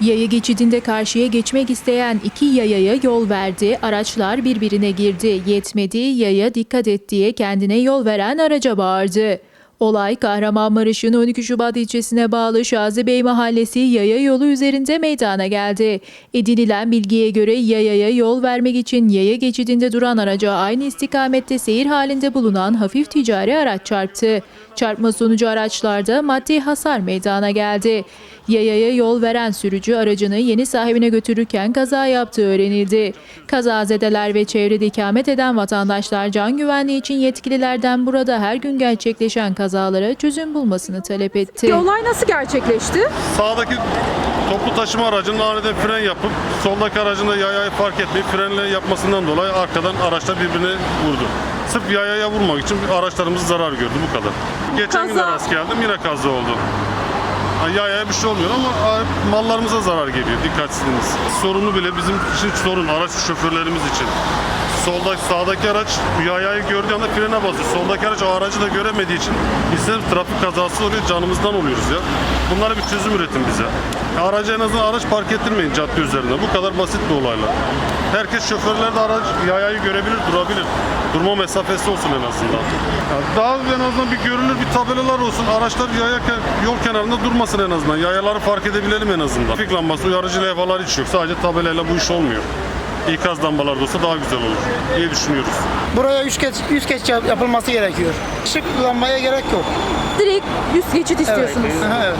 Yaya geçidinde karşıya geçmek isteyen iki yayaya yol verdi. Araçlar birbirine girdi. Yetmedi, yaya dikkat et diye kendine yol veren araca bağırdı. Olay Kahramanmaraş'ın 12 Şubat ilçesine bağlı Şazibey Mahallesi yaya yolu üzerinde meydana geldi. Edinilen bilgiye göre yayaya yol vermek için yaya geçidinde duran araca aynı istikamette seyir halinde bulunan hafif ticari araç çarptı. Çarpma sonucu araçlarda maddi hasar meydana geldi. Yayaya yol veren sürücü aracını yeni sahibine götürürken kaza yaptığı öğrenildi. Kazazedeler ve çevrede ikamet eden vatandaşlar can güvenliği için yetkililerden burada her gün gerçekleşen kazalara çözüm bulmasını talep etti. Olay nasıl gerçekleşti? Sağdaki toplu taşıma aracının aniden fren yapıp soldaki aracın da yayayı fark etmeyip frenle yapmasından dolayı arkadan araçlar birbirine vurdu. Sırf yayaya vurmak için araçlarımız zarar gördü bu kadar. Geçen gün de Kaza- rast geldim yine kaza oldu. Ha, Yayaya bir şey olmuyor ama a, mallarımıza zarar geliyor dikkatsizliğimiz. Sorunu bile bizim için sorun araç şoförlerimiz için. Solda sağdaki araç yayayı gördüğü anda frene basıyor. Soldaki araç aracı da göremediği için ister trafik kazası oluyor canımızdan oluyoruz ya. Bunlara bir çözüm üretin bize. Aracı en azından araç park ettirmeyin cadde üzerinde. Bu kadar basit bir olaylar. Herkes şoförler de araç yayayı görebilir, durabilir. Durma mesafesi olsun en azından. Ya daha en azından bir görünür bir tabelalar olsun. Araçlar yaya yol kenarında durmasın en azından. Yayaları fark edebilelim en azından. Trafik lambası, uyarıcı levhalar hiç yok. Sadece tabelayla bu iş olmuyor. İkaz lambalar da olsa daha güzel olur diye düşünüyoruz. Buraya üç kez, yüz kez yap- yapılması gerekiyor. Işık lambaya gerek yok. Direkt üst geçit istiyorsunuz. Evet.